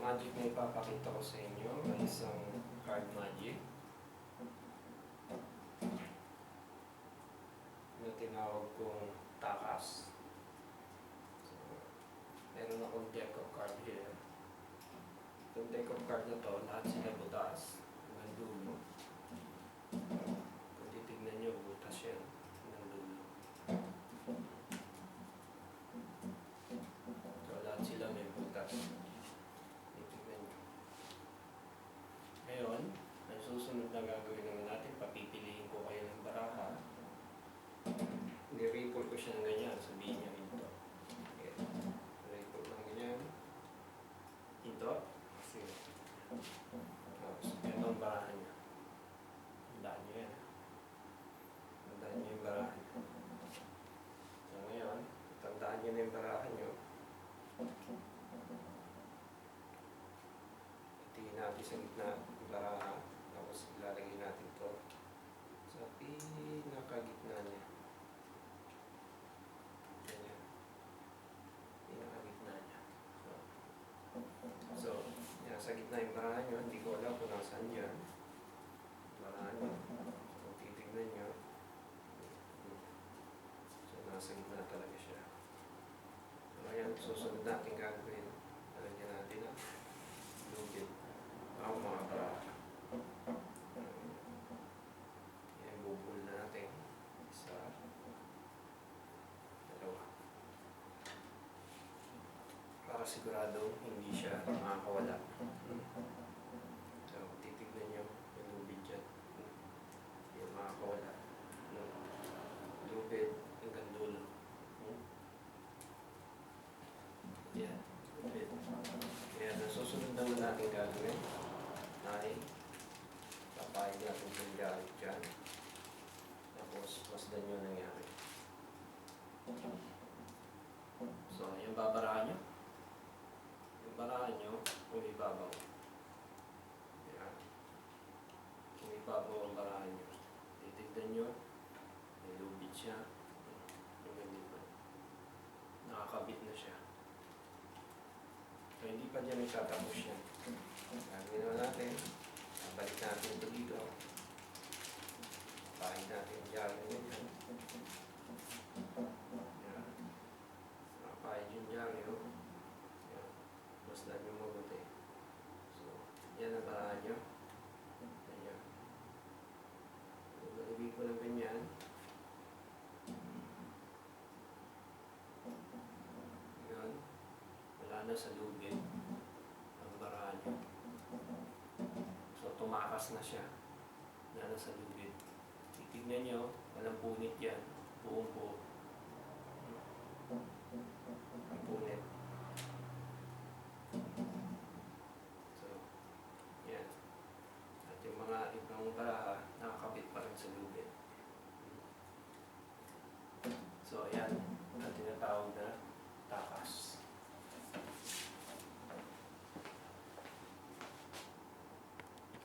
magic na ipapakita ko sa inyo ay isang card magic na tinawag kong takas. So, meron akong deck of card here. Itong deck of card na to, lahat sila butas. Hanggang dulo. Kung titignan nyo, butas yan. Hanggang dulo. So, lahat sila may butas. Titignan nyo. Ngayon, ang susunod na gagawin naman natin, papipiliin ko kayo ng baraha. Niripol ko siya ng ganyan, sabihin niyo ito. Ayan. Niripol ng ganyan. Ito. Sige. Tapos, ito ang barahan niya. Tandaan niyo yan. Tandaan niyo yung barahan niyo. So ngayon, tandaan niyo na yung barahan niyo. Tingin natin sa gitna ng baraha. Tapos ilalagay natin to sa pinakagitna niya. Ganyan. Pinakagitna niya. So, yan, sa gitna yung barahan nyo, hindi ko alam kung nasaan yan. Barahan nyo. Kung titignan nyo, so nasa gitna talaga siya. So, ayan, susunod natin gagawin. Talagyan natin ang lugit. Ang mga baraha. Yan, bubul na natin. Isa, dalawa. Para sigurado hindi siya makakawala. So, titignan nyo yung lubid dyan. Hindi makakawala. No. Lubid hanggang dulo. Hmm? Yan, lubid. Kaya ang susunod naman natin gagawin ay papayag natin yung galit dyan. Tapos, masdan yung nangyari. So, yung babarahan nyo. Yung barahan nyo, umibabaw. Yan. Umibabaw ang barahan nyo. Titignan nyo, may lubid siya. Nakakabit na siya. So, hindi pa dyan nagtatapos yan. Gagawin naman natin. Balik natin ito dito. Pahid natin yung jalo nyo dyan. Yan. Nakapahid yung jalo. Yan. Mas dami yung mabuti. So, yan nyo. Ganyan. Ibig ko ng ganyan. Yan. Wala na sa lubid ang baraan nyo. So, tumakas na siya. Wala na sa lubid. Titignan nyo, walang punit yan. Buong buo. Punit.